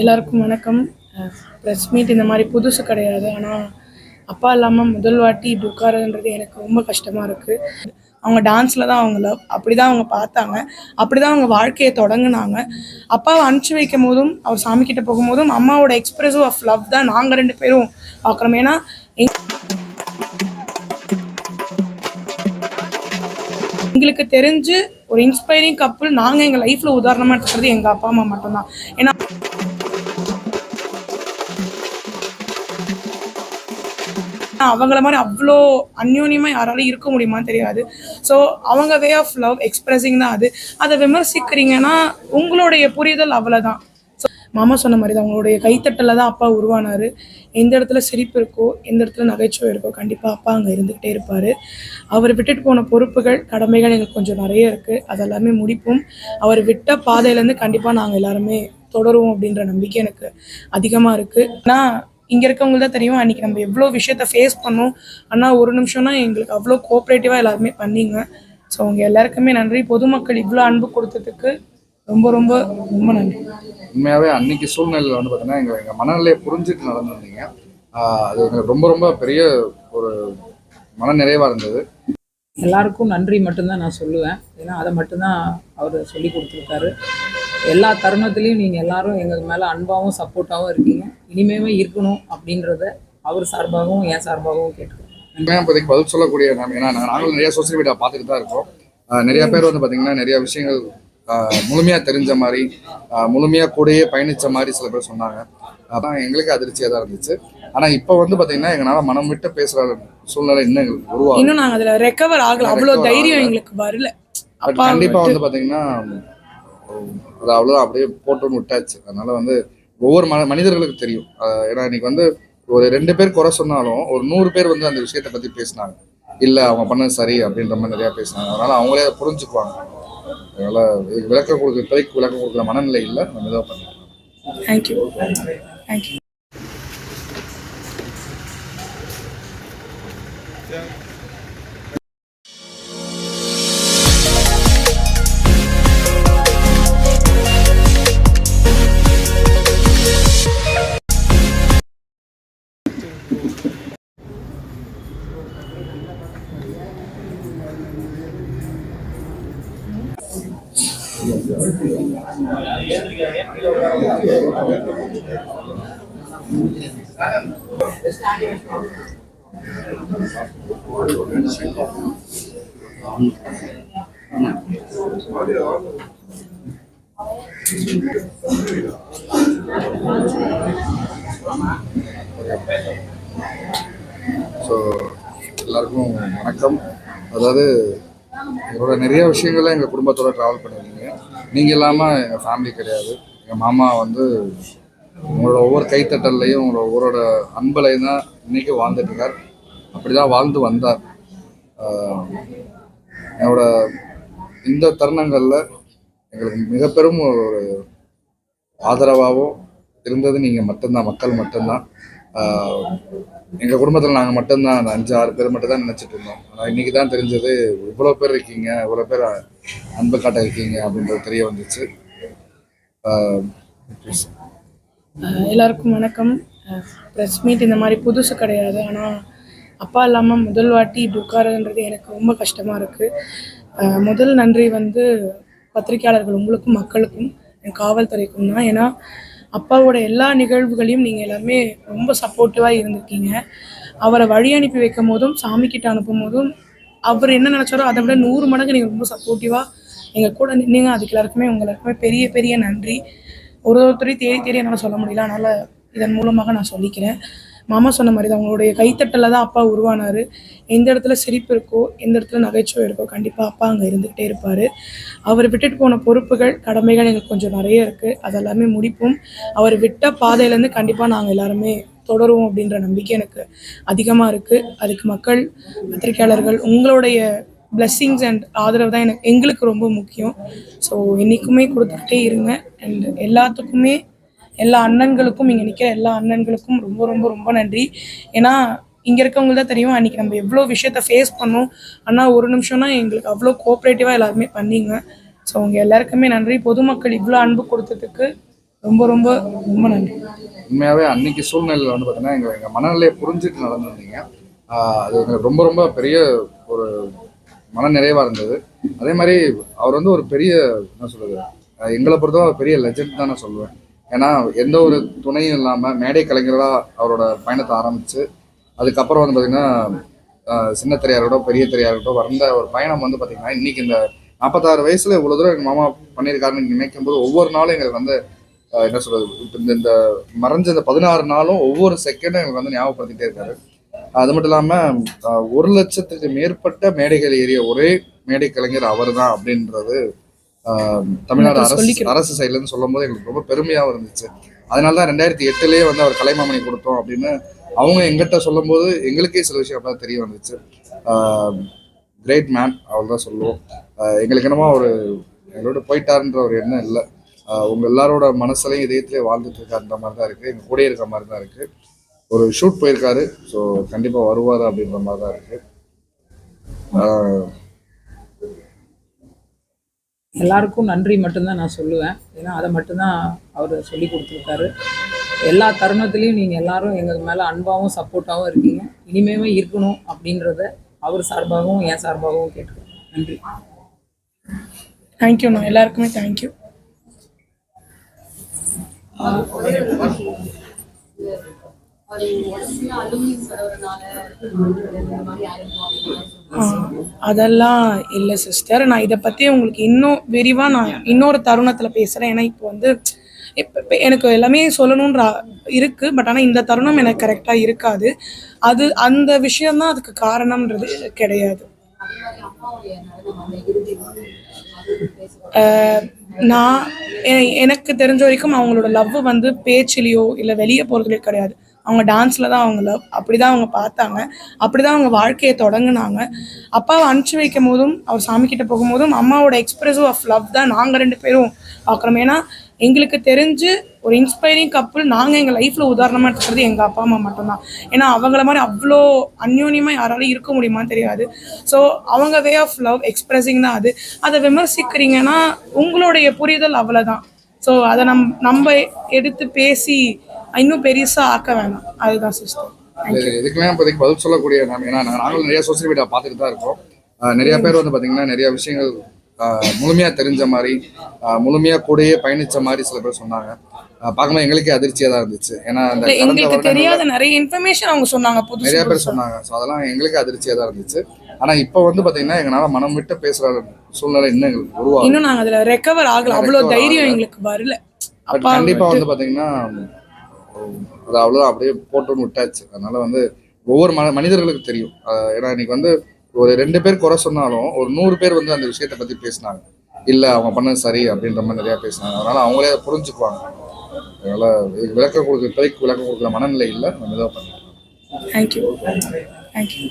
எல்லாருக்கும் வணக்கம். Press meet இந்த மாதிரி புதுசு கிடையாது. ஆனால் அப்பா இல்லாமல் முதல் வாட்டி இப்படி உட்காரதுன்றது எனக்கு ரொம்ப கஷ்டமாக இருக்குது அவங்க டான்ஸில் தான் அவங்க லவ் அப்படி தான் அவங்க பார்த்தாங்க. அப்படி தான் அவங்க வாழ்க்கையை தொடங்கினாங்க. அப்பாவை அனுப்பிச்சி வைக்கும் போதும் அவர் சாமிக்கிட்ட போகும்போதும் அம்மாவோட எக்ஸ்பிரசிவ் ஆஃப் லவ் தான் நாங்கள் ரெண்டு பேரும் பார்க்குறோம். ஏன்னா எங்களுக்கு தெரிஞ்சு ஒரு இன்ஸ்பைரிங் கப்புள் நாங்கள் எங்கள் லைஃப்பில் உதாரணமாக இருக்கிறது எங்கள் அப்பா அம்மா மட்டும்தான். ஏன்னா அவங்கள மாதிரி அவ்வளோ அந்யோன்யமாக யாராலையும் இருக்க முடியுமான்னு தெரியாது. ஸோ அவங்க வே ஆஃப் லவ் எக்ஸ்பிரஸிங் தான் அது. அதை விமர்சிக்கிறீங்கன்னா உங்களுடைய புரிதல் அவ்வளோதான் மாமா சொன்ன மாதிரி தான் அவங்களுடைய கைத்தட்டலில் தான் அப்பா உருவானார். எந்த இடத்துல சிரிப்பு இருக்கோ எந்த இடத்துல நகைச்சுவை இருக்கோ கண்டிப்பாக அப்பா அங்கே இருந்துக்கிட்டே இருப்பார். அவர் விட்டுட்டு போன பொறுப்புகள் கடமைகள் எங்களுக்கு கொஞ்சம் நிறைய இருக்குது அதெல்லாமே முடிப்போம். அவர் விட்ட பாதையிலேருந்து கண்டிப்பாக நாங்கள் எல்லாருமே தொடருவோம் அப்படின்ற நம்பிக்கை எனக்கு அதிகமாக இருக்குது ஆனால் இங்கே இருக்கவங்களுக்கு தான் தெரியும் அன்றைக்கி நம்ம எவ்வளோ விஷயத்த ஃபேஸ் பண்ணோம். ஆனால் ஒரு நிமிஷம்னா எங்களுக்கு அவ்வளோ கோஆப்ரேட்டிவாக எல்லாருமே பண்ணிங்க. ஸோ அவங்க எல்லாருக்குமே நன்றி. பொதுமக்கள் இவ்வளோ அன்பு கொடுத்ததுக்கு ரொம்ப ரொம்ப ரொம்ப நன்றி. உண்மையாகவே அன்னைக்கு சூழ்நிலையில் வந்து பார்த்தீங்கன்னா எங்கள் எங்கள் மனநிலையை புரிஞ்சுட்டு நடந்திருந்தீங்க. அது எனக்கு ரொம்ப ரொம்ப பெரிய ஒரு மன நிறைவாக இருந்தது. எல்லாருக்கும் நன்றி மட்டும்தான் நான் சொல்லுவேன். ஏன்னா அதை மட்டும்தான் அவர் சொல்லி கொடுத்துருக்காரு. எல்லா தருணத்துலேயும் நீங்கள் எல்லாரும் எங்கள் மேலே அன்பாகவும் சப்போர்ட்டாகவும் இருக்கீங்க. இனிமேவே இருக்கணும் அப்படின்றத அவர் சார்பாகவும் என் சார்பாகவும் கேட்டுக்கிறேன். உண்மையாக இப்போதைக்கு பதில் சொல்லக்கூடிய ஏன்னா நாங்க- நாங்களும் நிறைய சோசியல் மீடியா பார்த்துட்டு தான் இருக்கோம் நிறைய பேர் வந்து பார்த்தீங்கன்னா நிறைய விஷயங்கள் முழுமையாக தெரிஞ்ச மாதிரி முழுமையாக கூடயே பயணித்த மாதிரி சில பேர் சொன்னாங்க. அதான் எங்களுக்கு அதிர்ச்சியாக தான் இருந்துச்சு. ஆனால் இப்போ வந்து பார்த்தீங்கன்னா எங்களால் மனம் விட்டு பேசுகிற சூழ்நிலை இன்னும் எங்களுக்கு உருவாகும் இன்னும் நாங்கள் அதில் ரெக்கவர் ஆகல. அவ்வளோ தைரியம். எங்களுக்கு வரல. பட் அப்பா கண்டிப்பா விட்டு- வந்து பாத்தீங்கன்னா அது அவ்வளவுதான் அப்படியே போட்டு விட்டாச்சு. அதனால வந்து ஒவ்வொரு ம மனிதர்களுக்கு தெரியும். ஏன்னா இன்னைக்கு வந்து ஒரு ரெண்டு பேர் குறை சொன்னாலும் ஒரு நூறு பேர் வந்து அந்த விஷயத்தை பத்தி பேசினாங்க. இல்ல அவங்க பண்ணது சரி அப்படின்ற மாதிரி நிறைய பேசினாங்க. அதனால அவங்களே புரிஞ்சுக்குவாங்க. அதனால இதுக்கு விளக்கம் கொடுக்குற இப்போதைக்கு விளக்கம் கொடுக்குற மனநிலை இல்லை. நம்ம இதாக பண்ணிக்கலாம் தேங்க்யூ தேங்க்யூ ஸோ எல்லாருக்கும் வணக்கம். அதாவது எங்களோட நிறைய விஷயங்கள்ல எங்கள் குடும்பத்தோட ட்ராவல் பண்ணியிருக்கீங்க நீங்கள் இல்லாமல் எங்கள் ஃபேமிலி கிடையாது. எங்கள் மாமா வந்து உங்களோட ஒவ்வொரு கைத்தட்டல்லையும் உங்களோட ஒவ்வொருட அன்பலையும் தான் இன்றைக்கி வாழ்ந்துட்டுருக்கார். அப்படி தான் வாழ்ந்து வந்தார். என்னோடய என்னோட இந்த தருணங்களில் எங்களுக்கு மிக பெரும் ஒரு ஆதரவாகவும் இருந்தது. நீங்கள் மட்டும்தான் மக்கள் மட்டும்தான். எங்கள் எங்க குடும்பத்துல நாங்க மட்டும்தான் அந்த அஞ்சு ஆறு பேர் மட்டும் தான் நினைச்சிட்டு இருந்தோம். இன்னைக்கு தான் தெரிஞ்சது இவ்வளவு பேர் இருக்கீங்க இவ்வளவு பேர் அன்பு காட்ட இருக்கீங்க அப்படின்றது தெரிய வந்துச்சு. எல்லாருக்கும் வணக்கம். ப்ரெஸ் மீட் இந்த மாதிரி புதுசு கிடையாது. ஆனால் அப்பா இல்லாமல் முதல் வாட்டி இப்படி உட்காரதுன்றது எனக்கு ரொம்ப கஷ்டமாக இருக்குது முதல் நன்றி வந்து பத்திரிக்கையாளர்கள் உங்களுக்கும் மக்களுக்கும் என் காவல்துறைக்கும் தான். ஏன்னா அப்பாவோட எல்லா நிகழ்வுகளையும் நீங்கள் எல்லாருமே ரொம்ப சப்போர்ட்டிவாக இருந்திருக்கீங்க. அவரை வழி அனுப்பி வைக்கும் போதும் சாமிக்கிட்ட அனுப்பும் போதும் அவர் என்ன நினச்சாரோ அதை விட நூறு மடங்கு நீங்கள் ரொம்ப சப்போர்ட்டிவாக எங்கள் கூட நின்னீங்க. அதுக்கு எல்லாருக்குமே உங்க எல்லாருக்குமே பெரிய பெரிய நன்றி. ஒரு ஒருத்தரையும் தேடி தேடி என்னால் சொல்ல முடியல. அதனால் இதன் மூலமாக நான் சொல்லிக்கிறேன். மாமா சொன்ன மாதிரி தான். அவங்களுடைய கைத்தட்டலில் தான் அப்பா உருவானார். எந்த இடத்துல சிரிப்பு இருக்கோ எந்த இடத்துல நகைச்சுவை இருக்கோ கண்டிப்பாக அப்பா அங்கே இருந்துக்கிட்டே இருப்பார். அவர் விட்டுட்டு போன பொறுப்புகள் கடமைகள் எங்களுக்கு கொஞ்சம் நிறைய இருக்குது அதெல்லாமே முடிப்போம். அவர் விட்ட பாதையிலேருந்து கண்டிப்பாக நாங்கள் எல்லாருமே தொடருவோம் அப்படின்ற நம்பிக்கை எனக்கு அதிகமாக இருக்குது அதுக்கு மக்கள் பத்திரிகையாளர்கள் உங்களுடைய blessings அண்ட் ஆதரவு தான் எனக்கு எங்களுக்கு ரொம்ப முக்கியம். ஸோ என்றைக்குமே கொடுத்துக்கிட்டே இருங்க. அண்ட் எல்லாத்துக்குமே எல்லா அண்ணன்களுக்கும் இங்கே நிற்கிற எல்லா அண்ணன்களுக்கும் ரொம்ப ரொம்ப ரொம்ப நன்றி. ஏன்னா இங்கே இருக்கவங்க தான் தெரியும் அன்றைக்கி நம்ம எவ்வளோ விஷயத்த ஃபேஸ் பண்ணோம். ஆனால் ஒரு நிமிஷம்னா எங்களுக்கு அவ்வளோ கோஆப்ரேட்டிவாக எல்லாருமே பண்ணிங்க. ஸோ உங்கள் எல்லாருக்குமே நன்றி. பொதுமக்கள் இவ்வளோ அன்பு கொடுத்ததுக்கு ரொம்ப ரொம்ப ரொம்ப நன்றி. உண்மையாகவே அன்னைக்கு சூழ்நிலையில் வந்து பார்த்தீங்கன்னா எங்கள் எங்கள் மனநிலையை புரிஞ்சுட்டு நடந்திருந்தீங்க. அது எங்களுக்கு ரொம்ப ரொம்ப பெரிய ஒரு மன நிறைவாக இருந்தது. அதே மாதிரி அவர் வந்து ஒரு பெரிய என்ன சொல்கிறது எங்களை பொறுத்தவரை பெரிய லெஜெண்ட் தான் நான் சொல்லுவேன். ஏன்னா எந்த ஒரு துணையும் இல்லாமல் மேடை கலைஞராக அவரோட பயணத்தை ஆரம்பித்து அதுக்கப்புறம் வந்து பார்த்திங்கன்னா சின்ன திரையாரோட பெரிய திரையாரோட வந்த ஒரு பயணம் வந்து பார்த்திங்கன்னா இன்றைக்கி இந்த நாற்பத்தாறு வயசில் இவ்வளோ தூரம் எங்கள் மாமா பண்ணியிருக்காருன்னு நினைக்கும் போது ஒவ்வொரு நாளும் எங்களுக்கு வந்து என்ன சொல்கிறது இந்த இந்த மறைஞ்ச இந்த பதினாறு நாளும் ஒவ்வொரு செகண்டும் எங்களுக்கு வந்து ஞாபகப்படுத்திட்டே இருக்காரு. அது மட்டும் இல்லாமல் ஒரு லட்சத்துக்கு மேற்பட்ட மேடைகள் ஏறிய ஒரே மேடை கலைஞர் அவர் தான் அப்படின்றது தமிழ்நாடு அரசு. அரசு சைட்ல இருந்து சொல்லும் போது எங்களுக்கு ரொம்ப பெருமையாகவும் இருந்துச்சு. அதனால தான் ரெண்டாயிரத்தி எட்டுலயே வந்து அவர் கலைமாமணி கொடுத்தோம் அப்படின்னு அவங்க எங்கிட்ட சொல்லும்போது எங்களுக்கே சில விஷயம் அப்பதான் தெரிய வந்துச்சு. கிரேட் மேன் அவர் தான் சொல்லுவோம். எங்களுக்கு என்னமோ அவர் எங்களோட போயிட்டாருன்ற ஒரு எண்ணம் இல்லை. உங்க எல்லாரோட மனசுலையும் இதயத்திலே வாழ்ந்துட்டு இருக்காருன்ற மாதிரி தான் இருக்கு. எங்க கூடயே இருக்க மாதிரி தான் இருக்கு. ஒரு ஷூட் போயிருக்காரு. ஸோ கண்டிப்பா வருவார் அப்படின்ற மாதிரி தான் இருக்கு எல்லாருக்கும் நன்றி மட்டும்தான் நான் சொல்லுவேன். ஏன்னா அதை மட்டும்தான் அவர் சொல்லி கொடுத்துருக்காரு. எல்லா தருணத்துலேயும் நீங்கள் எல்லாரும் எங்கள் மேலே அன்பாகவும் சப்போர்ட்டாகவும் இருக்கீங்க. இனிமேவே இருக்கணும் அப்படின்றத அவர் சார்பாகவும் என் சார்பாகவும் கேட்டுக்கிறேன் நன்றி. தேங்க்யூண்ணா எல்லாருக்குமே தேங்க்யூ உடம்புல அதெல்லாம் இல்லை சிஸ்டர் நான் இதை பற்றி உங்களுக்கு இன்னும் விரிவாக நான் இன்னொரு தருணத்தில் பேசுகிறேன் ஏன்னா இப்போ வந்து இப்போ எனக்கு எல்லாமே சொல்லணுன்ற இருக்குது பட் ஆனால் இந்த தருணம் எனக்கு கரெக்டாக இருக்காது. அது அந்த விஷயம்தான் அதுக்கு காரணம்ன்றது கிடையாது. நான் எனக்கு தெரிஞ்ச வரைக்கும் அவங்களோட லவ் வந்து பேச்சிலேயோ இல்லை வெளியே போகிறதுலையோ கிடையாது. அவங்க டான்ஸில் தான் அவங்க லவ் அப்படி தான் அவங்க பார்த்தாங்க. அப்படி தான் அவங்க வாழ்க்கையை தொடங்கினாங்க. அப்பாவை அனுப்பிச்சி வைக்கும் போதும் அவர் சாமிக்கிட்ட போகும்போதும் அம்மாவோட எக்ஸ்பிரசிவ் ஆஃப் லவ் தான் நாங்கள் ரெண்டு பேரும் பார்க்குறோம். ஏன்னா எங்களுக்கு தெரிஞ்சு ஒரு இன்ஸ்பைரிங் கப்புள் நாங்கள் எங்கள் லைஃப்பில் உதாரணமாக இருக்கிறது எங்கள் அப்பா அம்மா மட்டும்தான். ஏன்னா அவங்கள மாதிரி அவ்வளோ அந்யோன்யமாக யாராலும் இருக்க முடியுமான்னு தெரியாது. ஸோ அவங்க வே ஆஃப் லவ் எக்ஸ்பிரஸிங் தான் அது. அதை விமர்சிக்கிறீங்கன்னா உங்களுடைய புரிதல் அவ்வளோதான் ஸோ அதை நம் நம்ம எடுத்து பேசி இன்னும் பெருசாக ஆக்க வேணாம். அதுதான் சிஸ்டர் இது இதுக்குமே இப்போதைக்கு பதில் சொல்லக்கூடிய நம்ம ஏன்னா நாங்க- நாங்களும் நிறைய சோசியல் மீடியா பார்த்துட்டு தான் இருக்கோம். நிறைய பேர் வந்து பார்த்தீங்கன்னா நிறைய விஷயங்கள் ஆஹ் முழுமையா தெரிஞ்ச மாதிரி ஆஹ் முழுமையா கூடயே பயணிச்ச மாதிரி சில பேர் சொன்னாங்க. பார்க்கும்போது எங்களுக்கே அதிர்ச்சியா தான் இருந்துச்சு. ஏன்னா அந்த எங்களுக்கு தெரியாத நிறைய இன்ஃபர்மேஷன் அவங்க சொன்னாங்க நிறைய பேர். சொன்னாங்க. ஸோ அதெல்லாம் எங்களுக்கு அதிர்ச்சியா தான் இருந்துச்சு. ஆனா இப்போ வந்து பாத்தீங்கன்னா எங்களால மனம் விட்டு பேசுற சூழ்நிலை இன்னும் எங்களுக்கு உருவாகும் இன்னும் நாங்கள் அதில் ரெக்கவர் ஆகல. அவ்வளோ தைரியம். எங்களுக்கு வரல. பட் அப்பா கண்டிப்பா விட்டு- வந்து பாத்தீங்கன்னா அது அவ்வளோ அப்படியே போட்டு விட்டாச்சு. அதனால வந்து ஒவ்வொரு ம மனிதர்களுக்கு தெரியும். ஏன்னா இன்னைக்கு வந்து ஒரு ரெண்டு பேர் குறை சொன்னாலும் ஒரு நூறு பேர் வந்து அந்த விஷயத்தை பற்றி பேசினாங்க. இல்லை அவங்க பண்ணது சரி அப்படின்ற மாதிரி நிறையா பேசினாங்க. அதனால அவங்களே அதை புரிஞ்சுக்குவாங்க. அதனால இதுக்கு விளக்கம் கொடுக்க இப்போதைக்கு விளக்கம் கொடுக்குற மனநிலை இல்லை நம்ம இதாக பண்ணிக்கலாம். Thank you thank you